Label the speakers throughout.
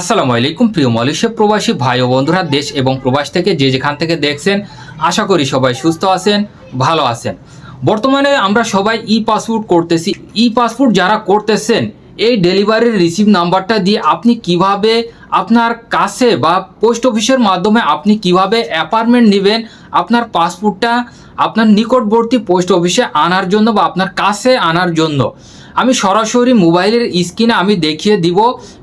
Speaker 1: আসসালামু আলাইকুম, প্রিয় মালয়েশিয়া প্রবাসী ভাই ও বন্ধুরা, দেশ এবং প্রবাস থেকে যে যেখান থেকে দেখছেন, আশা করি সবাই সুস্থ আছেন, ভালো আছেন। বর্তমানে আমরা সবাই ই পাসপোর্ট করতেছি। ই পাসপোর্ট যারা করতেছেন, এই ডেলিভারির রিসিভ নাম্বারটা দিয়ে আপনি কীভাবে আপনার কাছে বা পোস্ট অফিসের মাধ্যমে আপনি কীভাবে অ্যাপার্টমেন্ট নেবেন, আপনার পাসপোর্টটা আপনার নিকটবর্তী পোস্ট অফিসে আনার জন্য বা আপনার কাছে আনার জন্য। আমি সরাসরি মোবাইলের স্ক্রিনে আমি দেখিয়ে দিব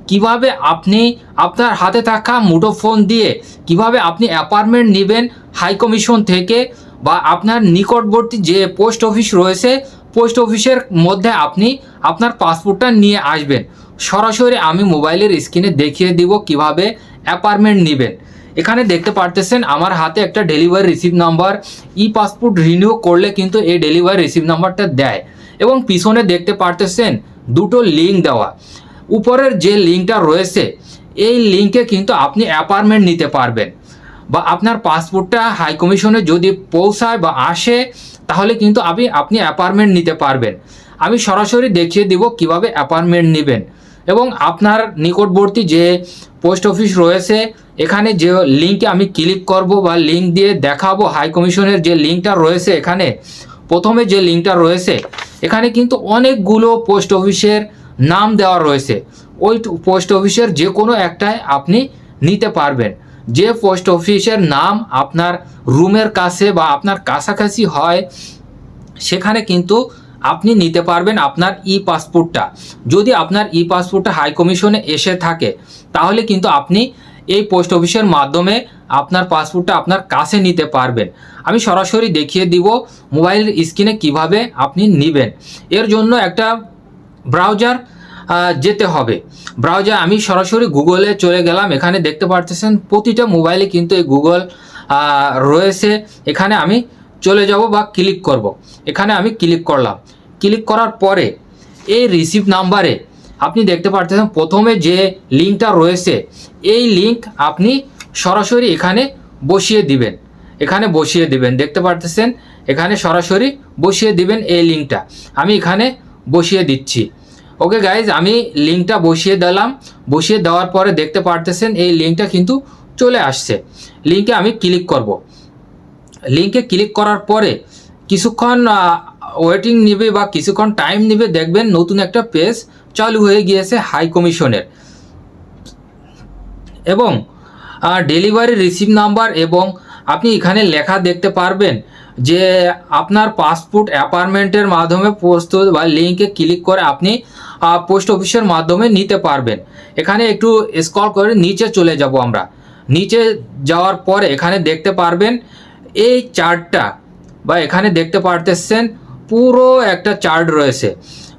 Speaker 1: কীভাবে আপনি আপনার হাতে থাকা মুঠোফোন দিয়ে কীভাবে আপনি অ্যাপার্টমেন্ট নেবেন হাই কমিশন থেকে বা আপনার নিকটবর্তী যে পোস্ট অফিস রয়েছে, পোস্ট অফিসের মধ্যে আপনি আপনার পাসপোর্টটা নিয়ে আসবেন। সরাসরি আমি মোবাইলের স্ক্রিনে দেখিয়ে দিব কীভাবে অ্যাপার্টমেন্ট নেবেন। এখানে দেখতে পারতেছেন আমার হাতে একটা delivery receive number. E passport renew করলে কিন্তু এই ডেলিভারি রিসিভ নাম্বারটা দেয়। এবং পিছনে দেখতে পারতেছেন দুটো লিঙ্ক দেওয়া। উপরের যে লিঙ্কটা রয়েছে, এই লিঙ্কে কিন্তু আপনি অ্যাপার্টমেন্ট নিতে পারবেন বা আপনার পাসপোর্টটা হাই কমিশনে যদি পৌঁছায় বা আসে, তাহলে কিন্তু আপনি আপনি অ্যাপার্টমেন্ট নিতে পারবেন। আমি সরাসরি দেখিয়ে দিব কীভাবে অ্যাপার্টমেন্ট নেবেন এবং আপনার নিকটবর্তী যে পোস্ট অফিস রয়েছে, এখানে যে লিঙ্কে আমি ক্লিক করব বা লিঙ্ক দিয়ে দেখাবো হাই কমিশনের যে লিঙ্কটা রয়েছে এখানে প্রথমে যে লিঙ্কটা রয়েছে, এখানে কিন্তু অনেকগুলো পোস্ট অফিসের নাম দেওয়া রয়েছে। ওই পোস্ট অফিসের যে কোনো একটাই আপনি নিতে পারবেন। যে পোস্ট অফিসের নাম আপনার রুমের কাছে বা আপনার কাছাকাছি হয়, সেখানে কিন্তু আপনি নিতে পারবেন আপনার ই পাসপোর্টটা যদি আপনার ই পাসপোর্টটা হাই কমিশনে এসে থাকে, তাহলে কিন্তু আপনি এই পোস্ট অফিসের মাধ্যমে আপনার পাসপোর্টটা আপনার কাছে নিতে পারবেন। আমি সরাসরি দেখিয়ে দিব মোবাইল স্ক্রিনে কীভাবে আপনি নেবেন। এর জন্য একটা ব্রাউজার যেতে হবে। ব্রাউজার, আমি সরাসরি গুগলে চলে গেলাম। এখানে দেখতে পারতেছেন প্রতিটা মোবাইলে কিন্তু এই গুগল রয়েছে। এখানে আমি চলে যাব বা ক্লিক করব। এখানে আমি ক্লিক করলাম। ক্লিক করার পরে এই রিসিভ নাম্বারে আপনি দেখতে পারতেছেন প্রথমে যে লিঙ্কটা রয়েছে, এই লিঙ্ক আপনি সরাসরি এখানে বসিয়ে দিবেন। এখানে বসিয়ে দিবেন। দেখতে পারতেছেন? এখানে সরাসরি বসিয়ে দিবেন এই লিঙ্কটা। আমি এখানে বসিয়ে দিচ্ছি। ওকে গাইজ আমি লিঙ্কটা বসিয়ে দিলাম। বসিয়ে দেওয়ার পরে দেখতে পারতেছেন এই লিঙ্কটা কিন্তু চলে আসছে। লিঙ্কে আমি ক্লিক করব। লিঙ্কে ক্লিক করার পরে কিছুক্ষণ ওয়েটিং নেবে বা কিছুক্ষণ টাইম নেবে, দেখবেন নতুন একটা পেজ চালু হয়ে গিয়েছে হাই কমিশনের। এবং ডেলিভারি রিসিভ নাম্বার এবং আপনি এখানে লেখা দেখতে পারবেন যে আপনার পাসপোর্ট অ্যাপার্টমেন্টের মাধ্যমে প্রস্তুত বা লিঙ্কে ক্লিক করে আপনি পোস্ট অফিসের মাধ্যমে নিতে পারবেন। এখানে একটু স্ক্রল করে নিচে চলে যাব আমরা। নিচে যাওয়ার পরে এখানে দেখতে পারবেন এই চার্টটা বা এখানে দেখতে পারতেছেন পুরো একটা চার্ট রয়েছে।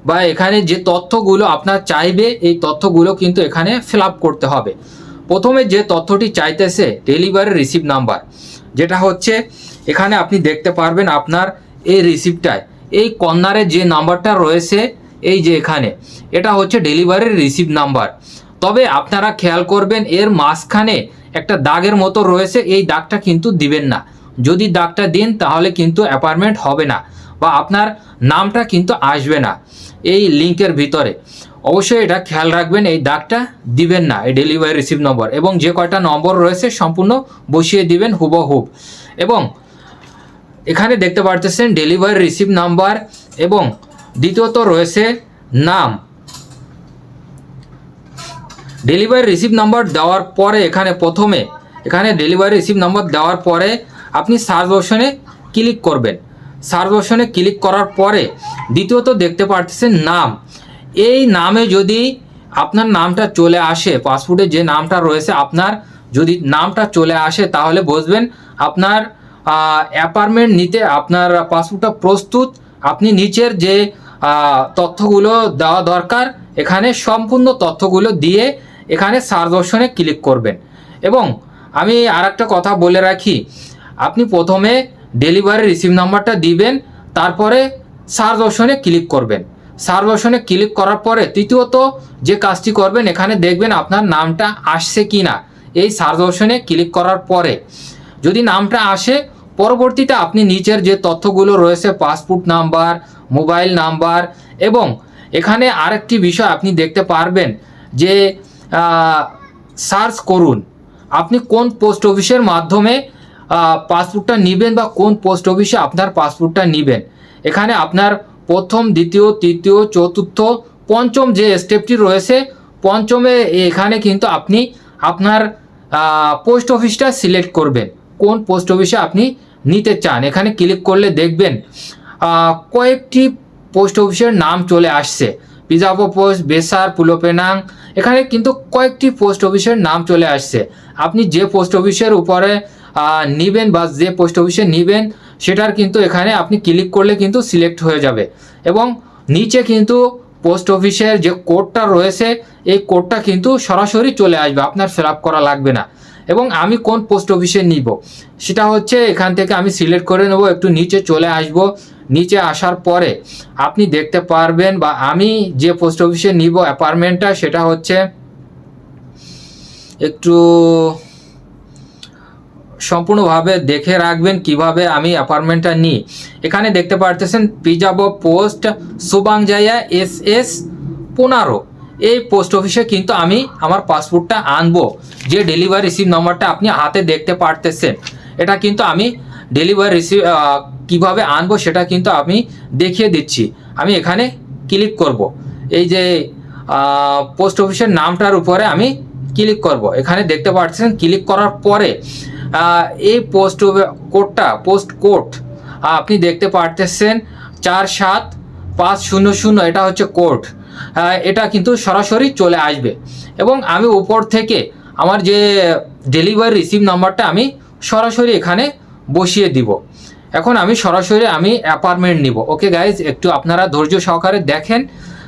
Speaker 1: বা এখানে যে তথ্যগুলো আপনার চাইবে, এই তথ্যগুলো কিন্তু এখানে ফিল করতে হবে। প্রথমে যে তথ্যটি চাইতেছে ডেলিভারি রিসিভ নাম্বার যেটা হচ্ছে এখানে আপনি দেখতে পারবেন আপনার এই রিসিপ্টটায় এই কর্নারে যে নাম্বারটা রয়েছে, এই যে এখানে, এটা হচ্ছে ডেলিভারির রিসিভ নাম্বার তবে আপনারা খেয়াল করবেন, এর মাঝখানে একটা দাগের মতো রয়েছে, এই দাগটা কিন্তু দিবেন না। যদি দাগটা দিন, তাহলে কিন্তু অ্যাপার্টমেন্ট হবে না, বা আপনার নামটা কিন্তু আসবে না এই লিঙ্কের ভিতরে। অবশ্যই এটা খেয়াল রাখবেন, এই দাগটা দিবেন না, এই ডেলিভারি রিসিভ নম্বর এবং যে কয়টা নম্বর রয়েছে সম্পূর্ণ বসিয়ে দিবেন হুবহুব এবং এখানে দেখতে পারতেছেন ডেলিভারি রিসিভ নাম্বার এবং দ্বিতীয়ত রয়েছে নাম। ডেলিভারি রিসিভ নাম্বার দেওয়ার পরে এখানে প্রথমে, এখানে ডেলিভারি রিসিভ নাম্বার দেওয়ার পরে আপনি সার্চ অপশনে ক্লিক করবেন। সার্চ অপশনে ক্লিক করার পরে দ্বিতীয়ত দেখতে পারতেছেন নাম। এই নামে যদি আপনার নামটা চলে আসে পাসপোর্টে যে নামটা রয়েছে আপনার, যদি নামটা চলে আসে তাহলে বুঝবেন আপনার অ্যাপার্টমেন্ট নিতে আপনার পাসপোর্টটা প্রস্তুত, আপনি নিচের যে তথ্যগুলো দেওয়া দরকার, এখানে সম্পূর্ণ তথ্যগুলো দিয়ে এখানে সার্চ অপশনে ক্লিক করবেন। এবং আমি আর একটা কথা বলে রাখি, আপনি প্রথমে ডেলিভারি রিসিভ নাম্বারটা দিবেন, তারপরে সার্চ অপশনে ক্লিক করবেন। সার্চ অপশনে ক্লিক করার পরে তৃতীয়ত যে কাজটি করবেন, এখানে দেখবেন আপনার নামটা আসছে কি না এই সার্চ অপশনে ক্লিক করার পরে যদি নামটা আসে, পরবর্তীতে আপনি নিচের যে তথ্যগুলো রয়েছে, পাসপোর্ট নাম্বার, মোবাইল নাম্বার এবং এখানে আরেকটি বিষয় আপনি দেখতে পারবেন যে সার্চ করুন। আপনি কোন পোস্ট অফিসের মাধ্যমে পাসপোর্টটা নেবেন বা কোন পোস্ট অফিসে আপনার পাসপোর্টটা নেবেন। এখানে আপনার প্রথম, দ্বিতীয়, তৃতীয়, চতুর্থ, পঞ্চম যে স্টেপটি রয়েছে, পঞ্চমে এখানে কিন্তু আপনি আপনার পোস্ট অফিসটা সিলেক্ট করবেন। কোন পোস্ট অফিসে আপনি নিতে চান? এখানে ক্লিক করলে দেখবেন কয়েকটি পোস্ট অফিসের নাম চলে আসছে। পিজাবো পোস্ট বেসার পুলোপেনাং এখানে কিন্তু কয়েকটি পোস্ট অফিসের নাম চলে আসছে। আপনি যে পোস্ট অফিসের উপরে নিবেন বা যে পোস্ট অফিসে নিবেন সেটার কিন্তু এখানে আপনি ক্লিক করলে কিন্তু সিলেক্ট হয়ে যাবে। এবং নিচে কিন্তু পোস্ট অফিসের যে কোডটা রয়েছে, এই কোডটা কিন্তু সরাসরি চলে আসবে, আপনার ফিল করা লাগবে না। এবং আমি কোন পোস্ট অফিসে নিব? সেটা হচ্ছে এখান থেকে আমি সিলেক্ট করে নেব, একটু নিচে চলে আসব। নিচে আসার পরে আপনি দেখতে পারবেন বা আমি যে পোস্ট অফিসে নিব অ্যাপার্টমেন্টটা সেটা হচ্ছে একটু সম্পূর্ণভাবে দেখে রাখবেন কীভাবে আমি অ্যাপার্টমেন্টটা নিই। এখানে দেখতে পারতেছেন পিজাব পোস্ট সুবাংজাইয়া এস এস পনেরো। এই পোস্ট অফিসে কিন্তু আমি আমার পাসপোর্টটা আনব। যে ডেলিভারি রিসিভ নম্বরটা আপনি হাতে দেখতে পারতেছেন, এটা কিন্তু আমি ডেলিভারি রিসিভ কীভাবে আনব সেটা কিন্তু আমি দেখিয়ে দিচ্ছি। আমি এখানে ক্লিক করব। এই যে পোস্ট অফিসের নামটার উপরে আমি ক্লিক করব। এখানে দেখতে পাচ্ছেন ক্লিক করার পরে এই পোস্ট কোডটা পোস্ট কোড আপনি দেখতে পারতেছেন চার সাত পাঁচ শূন্য শূন্য, এটা হচ্ছে কোড এটা কিন্তু সরাসরি চলে আসবে। এবং আমি উপর থেকে আমার যে ডেলিভারি রিসিভ নাম্বারটা আমি সরাসরি এখানে বসিয়ে দিব। এখন আমি সরাসরি আমি অ্যাপার্টমেন্ট নিব। ওকে গাইজ একটু আপনারা ধৈর্য সহকারে দেখেন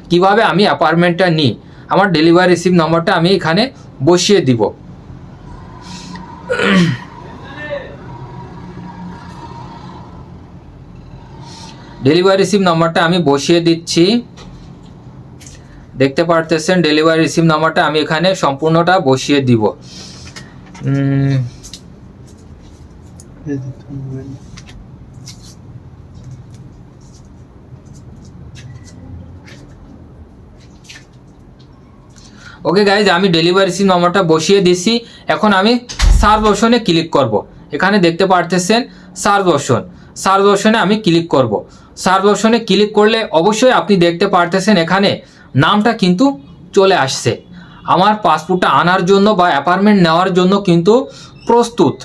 Speaker 1: কীভাবে আমি অ্যাপার্টমেন্টটা নিই। আমার ডেলিভারি রিসিভ নাম্বারটা আমি এখানে বসিয়ে দিব। ডেলিভারি রিসিভ নাম্বারটা আমি বসিয়ে দিচ্ছি। দেখতে পারতেছেন ডেলিভারি রিসিভ নাম্বারটা আমি এখানে সম্পূর্ণটা বসিয়ে দিব। ওকে গাইজ আমি ডেলিভারি রিসিভ নম্বরটা বসিয়ে দিছি। এখন আমি সার্চ অপশনে ক্লিক করব। এখানে দেখতে পারতেছেন সার্চ অপশন সার্চ অপশনে আমি ক্লিক করব। সার্চ অপশনে ক্লিক করলে অবশ্যই আপনি দেখতে পারতেছেন এখানে নামটা কিন্তু চলে আসছে। আমার পাসপোর্টটা আনার জন্য বা অ্যাপার্টমেন্ট নেওয়ার জন্য কিন্তু প্রস্তুত।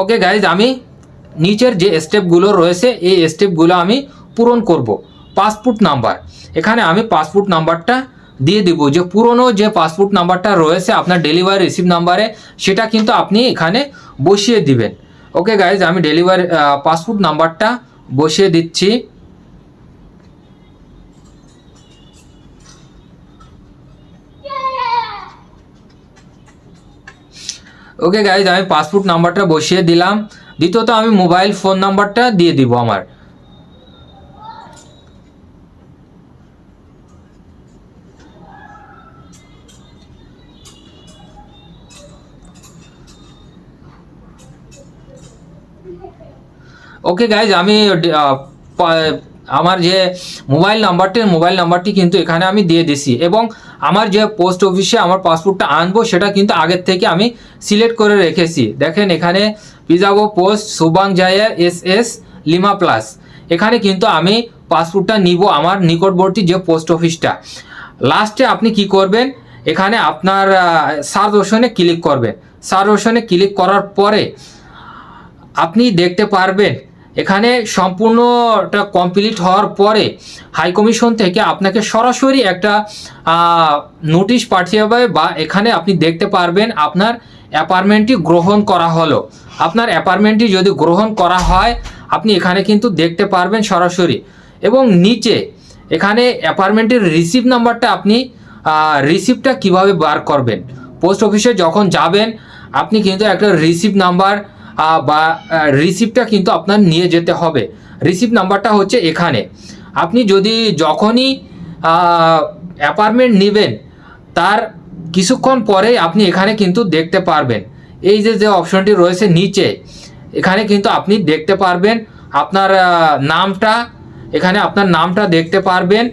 Speaker 1: ওকে গাইজ, আমি নিচের যে স্টেপগুলো রয়েছে, এই স্টেপগুলো আমি পূরণ করব। Passport number. এখানে আমি পাসপোর্ট নাম্বারটা দিয়ে দিব। যে পুরনো যে পাসপোর্ট নাম্বারটা রয়েছে, আপনার ডেলিভারি রিসিভ নাম্বারে, সেটা কিন্তু আপনি এখানে বসিয়ে দিবেন। ওকে গাইজ, আমি ডেলিভারি পাসপোর্ট নাম্বারটা বসিয়ে দিচ্ছি। ওকে গাইজ আমি পাসপোর্ট নাম্বারটা বসিয়ে দিলাম। দ্বিতীয়ত, আমি মোবাইল ফোন নাম্বারটা দিয়ে দিব আমার। ওকে গাইজ আমি আমার যে মোবাইল নাম্বারটি মোবাইল নাম্বারটি কিন্তু এখানে আমি দিয়ে দিছি। এবং আমার যে পোস্ট অফিসে আমার পাসপোর্টটা আনব, সেটা কিন্তু আগের থেকে আমি সিলেক্ট করে রেখেছি। দেখেন এখানে পিজাবো post Subang Jaya S S lima plus এখানে কিন্তু আমি পাসপোর্টটা নিব আমার নিকটবর্তী যে পোস্ট অফিসটা লাস্টে আপনি কি করবেন? এখানে আপনার সার্চ অপশনে ক্লিক করবেন। সার্চ অপশনে ক্লিক করার পরে আপনি দেখতে পারবেন এখানে সম্পূর্ণটা কমপ্লিট হওয়ার পরে হাই কমিশন থেকে আপনাকে সরাসরি একটা নোটিশ পাঠিয়ে হবে বা এখানে আপনি দেখতে পারবেন আপনার অ্যাপার্টমেন্টটি গ্রহণ করা হলো। আপনার অ্যাপার্টমেন্টটি যদি গ্রহণ করা হয়, আপনি এখানে কিন্তু দেখতে পারবেন সরাসরি। এবং নিচে এখানে অ্যাপার্টমেন্টের রিসিভ নাম্বারটা আপনি রিসিপ্টটা কীভাবে বার করবেন? পোস্ট অফিসে যখন যাবেন, আপনি কিন্তু একটা রিসিভ নাম্বার বা রিসিপ্টটা কিন্তু আপনার নিয়ে যেতে হবে। রিসিপ্ট নাম্বারটা হচ্ছে এখানে। আপনি যদি যখনই অ্যাপার্টমেন্ট নেবেন, তার কিছুক্ষণ পরে আপনি এখানে কিন্তু দেখতে পারবেন। এই যে যে অপশনটি রয়েছে নিচে, এখানে কিন্তু আপনি দেখতে পারবেন আপনার নামটা, এখানে আপনার নামটা দেখতে পারবেন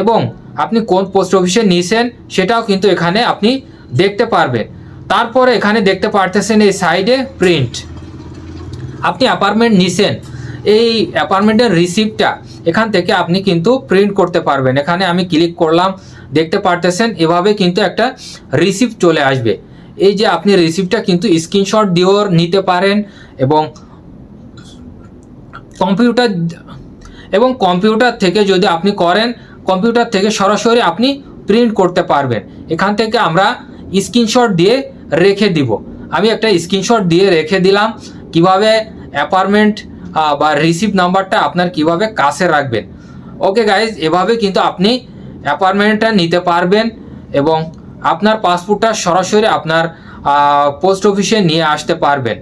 Speaker 1: এবং আপনি কোন পোস্ট অফিসে নিয়েছেন সেটাও কিন্তু এখানে আপনি দেখতে পারবেন। তারপরে এখানে দেখতে পারতেছেন এই সাইডে প্রিন্ট। আপনি অ্যাপার্টমেন্ট নিছেন, এই অ্যাপার্টমেন্টের রিসিপ্টটা এখান থেকে আপনি কিন্তু প্রিন্ট করতে পারবেন। এখানে আমি ক্লিক করলাম, দেখতে পারতেছেন, এভাবে কিন্তু একটা রিসিপ্ট চলে আসবে। এই যে আপনি রিসিপ্টটা কিন্তু স্ক্রিনশট দিয়েও নিতে পারেন এবং কম্পিউটার এবং কম্পিউটার থেকে যদি আপনি করেন কম্পিউটার থেকে সরাসরি আপনি প্রিন্ট করতে পারবেন। এখান থেকে আমরা স্ক্রিনশট দিয়ে রেখে দিব। আমি একটা স্ক্রিনশট দিয়ে রেখে দিলাম। কীভাবে অ্যাপার্টমেন্ট বা রিসিভ নাম্বারটা আপনার কীভাবে কাছে রাখবেন। ওকে গাইজ, এভাবে কিন্তু আপনি অ্যাপার্টমেন্টটা নিতে পারবেন এবং আপনার পাসপোর্টটা সরাসরি আপনার পোস্ট অফিসে নিয়ে আসতে পারবেন।